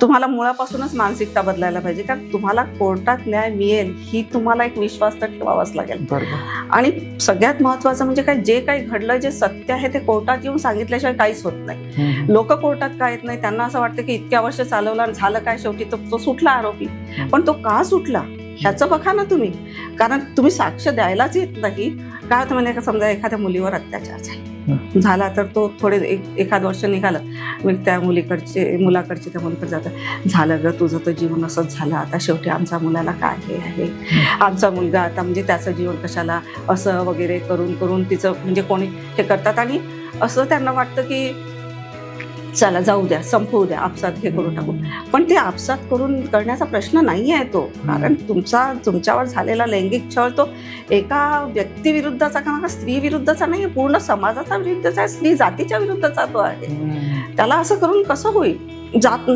तुम्हाला मुळापासूनच मानसिकता बदलायला पाहिजे कारण तुम्हाला कोर्टात न्याय मिळेल ही तुम्हाला एक विश्वास तर ठेवावाच लागेल. आणि सगळ्यात महत्वाचं म्हणजे काय जे काही घडलं जे सत्य आहे ते कोर्टात येऊन सांगितल्याशिवाय काहीच होत नाही. लोक कोर्टात काय येत नाही? त्यांना असं वाटतं की इतक्या वर्ष चालवलं आणि झालं काय शेवटी? तो तो सुटला आरोपी. पण तो का सुटला? ह्याचं बघा ना तुम्ही. कारण तुम्ही साक्ष द्यायलाच येत नाही. काय होतं म्हणजे का? समजा एखाद्या मुलीवर अत्याचार झाला. झाला तर तो थोडे एक एखाद वर्ष निघालं. मग त्या मुलीकडचे मुलाकडचे त्या मुलीकडे जातं झालं ग तुझं तर जीवन असंच झालं. आता शेवटी आमच्या मुलाला काय हे आहे? आमचा मुलगा आता म्हणजे त्याचं जीवन कशाला असं वगैरे करून करून तिचं म्हणजे कोणी हे करतात आणि असं त्यांना वाटतं की चला जाऊ द्या संपवू द्या आपसात हे करून टाकू पण ते आपसात करून करण्याचा प्रश्न नाही आहे तो कारण तुमचा तुमच्यावर झालेला लैंगिक छळ तो एका व्यक्तीविरुद्धचा किंवा स्त्री विरुद्धचा नाही पूर्ण समाजाचा विरुद्धचा आहे स्त्री जातीच्या विरुद्धचा तो आहे. त्याला असं करून कसं होईल? जात